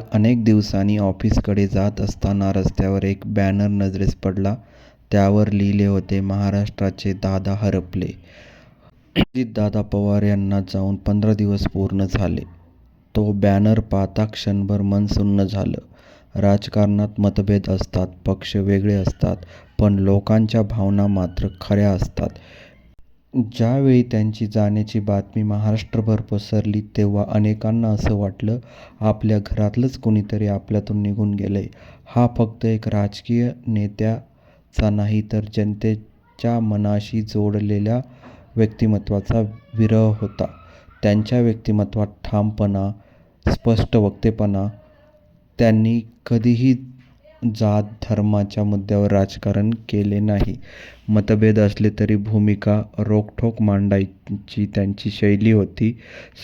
काल अनेक दिवसांनी ऑफिसकडे जात असताना रस्त्यावर एक बॅनर नजरेस पडला. त्यावर लिहिले होते महाराष्ट्राचे दादा हरपले. दादा पवार यांना जाऊन पंधरा दिवस पूर्ण झाले. तो बॅनर पाहता क्षणभर मन सुन्न झालं. राजकारणात मतभेद असतात, पक्ष वेगळे असतात, पण लोकांच्या भावना मात्र खऱ्या असतात. ज्यावेळी त्यांची जाण्याची बातमी महाराष्ट्रभर पसरली तेव्हा अनेकांना असं वाटलं आपल्या घरातलंच कुणीतरी आपल्यातून निघून गेलंय. हा फक्त एक राजकीय नेत्याचा नाही तर जनतेच्या मनाशी जोडलेल्या व्यक्तिमत्त्वाचा विरह होता. त्यांच्या व्यक्तिमत्त्वात ठामपणा, स्पष्ट वक्तेपणा त्यांनी कधीही जात-धर्माच्या मुद्द्यावर राजकारण केले नाही. मतभेद असले तरी भूमिका रोखठोक मांडायची त्यांची शैली होती.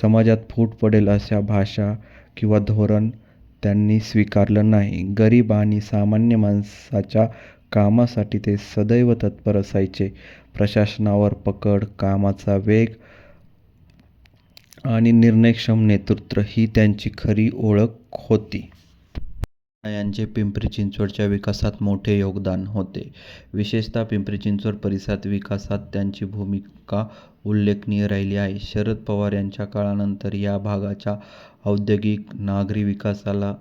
समाजात फूट पडेल अशा भाषा किंवा धोरण त्यांनी स्वीकारलं नाही. गरीब आणि सामान्य माणसाच्या कामासाठी ते सदैव तत्पर असायचे. प्रशासनावर पकड, कामाचा वेग आणि निर्णयक्षम नेतृत्व ही त्यांची खरी ओळख होती. यांचे पिंपरी चिंचवडच्या विकासात मोठे योगदान होते. विशेषतः पिंपरी-चिंचवड परिसरात विकासात त्यांची भूमिका उल्लेखनीय राहिली आहे. शरद पवार यांच्या काळानंतर या भागाच्या औद्योगिक, नागरी विकासाला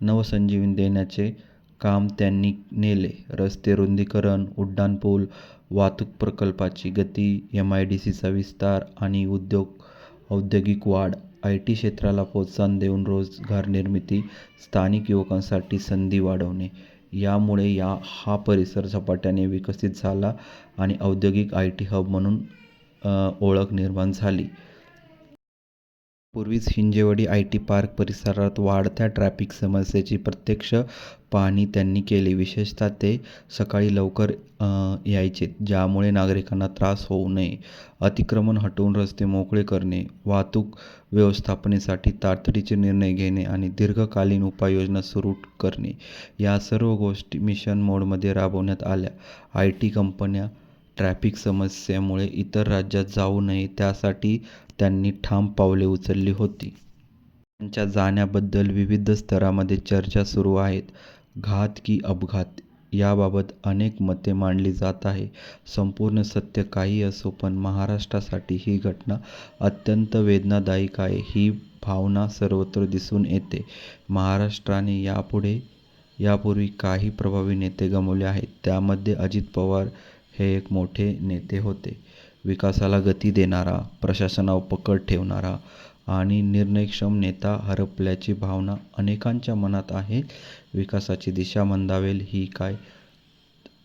नवसंजीवनी देण्याचे काम त्यांनी नेले. रस्ते रुंदीकरण, उड्डाणपूल, वाहतूक प्रकल्पाची गती, एम आय डी सीचा विस्तार आणि उद्योग औद्योगिक वाढ, आय टी क्षेत्राला प्रोत्साहन देऊन रोजगार निर्मिती स्थानिक युवकांसाठी संधी वाढवणे यामुळे या हा परिसर झपाट्याने विकसित झाला आणि औद्योगिक आय टी हब म्हणून ओळख निर्माण झाली. पूर्वीच हिंजेवाडी आयटी पार्क परिसरात वाढत्या ट्रॅफिक समस्येची प्रत्यक्ष पाहणी त्यांनी केली. विशेषतः ते सकाळी लवकर यायचे, ज्यामुळे नागरिकांना त्रास होऊ नये. अतिक्रमण हटवून रस्ते मोकळे करणे, वाहतूक व्यवस्थापनेसाठी तातडीचे निर्णय घेणे आणि दीर्घकालीन उपाययोजना सुरू करणे या सर्व गोष्टी मिशन मोडमध्ये राबवण्यात आल्या. आय टी कंपन्या ट्रॅफिक समस्येमुळे इतर राज्यात जाऊ नये त्यासाठी त्यांनी ठाम पावले उचलली होती. त्यांच्या जाण्याबद्दल विविध स्तरामध्ये चर्चा सुरू आहेत. घात की अपघात याबाबत अनेक मते मांडली जात आहे संपूर्ण सत्य काही असो पण महाराष्ट्रासाठी ही घटना अत्यंत वेदनादायक आहे ही भावना सर्वत्र दिसून येते. महाराष्ट्राने यापुढे यापूर्वी काही प्रभावी नेते गमावले आहेत. त्यामध्ये अजित पवार हे एक मोठे नेते होते. विकासाला गती देणारा, प्रशासनावर पकड ठेवणारा आणि निर्णयक्षम नेता हरपल्याची भावना अनेकांच्या मनात आहे. विकासाची दिशा मंदावेल ही काय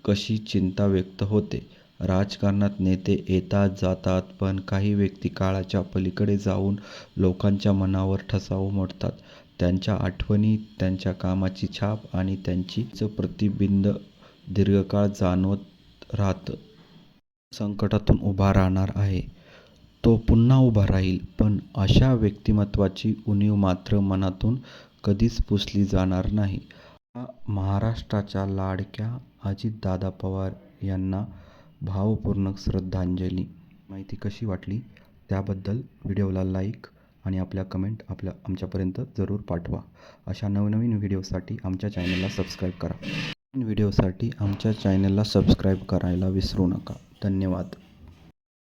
कशी चिंता व्यक्त होते. राजकारणात नेते येतात जातात पण काही व्यक्ती काळाच्या पलीकडे जाऊन लोकांच्या मनावर ठसा उमटतात. त्यांच्या आठवणी, त्यांच्या कामाची छाप आणि त्यांचीच प्रतिबिंब दीर्घकाळ जाणवत राहतं. संकटातून उभा राहणार आहे तो पुन्हा उभा राहील पण अशा व्यक्तिमत्वाची उणीव मात्र मनातून कधीच पुसली जाणार नाही. महाराष्ट्राच्या लाडक्या अजितदादा पवार यांना भावपूर्ण श्रद्धांजली. माहिती कशी वाटली त्याबद्दल व्हिडिओला लाईक आणि आपल्या कमेंट आपल्या आमच्यापर्यंत जरूर पाठवा. अशा नवनवीन व्हिडिओसाठी आमच्या चॅनलला सबस्क्राईब करा. नवीन व्हिडिओसाठी आमच्या चॅनलला सबस्क्राईब करायला विसरू नका. धन्यवाद.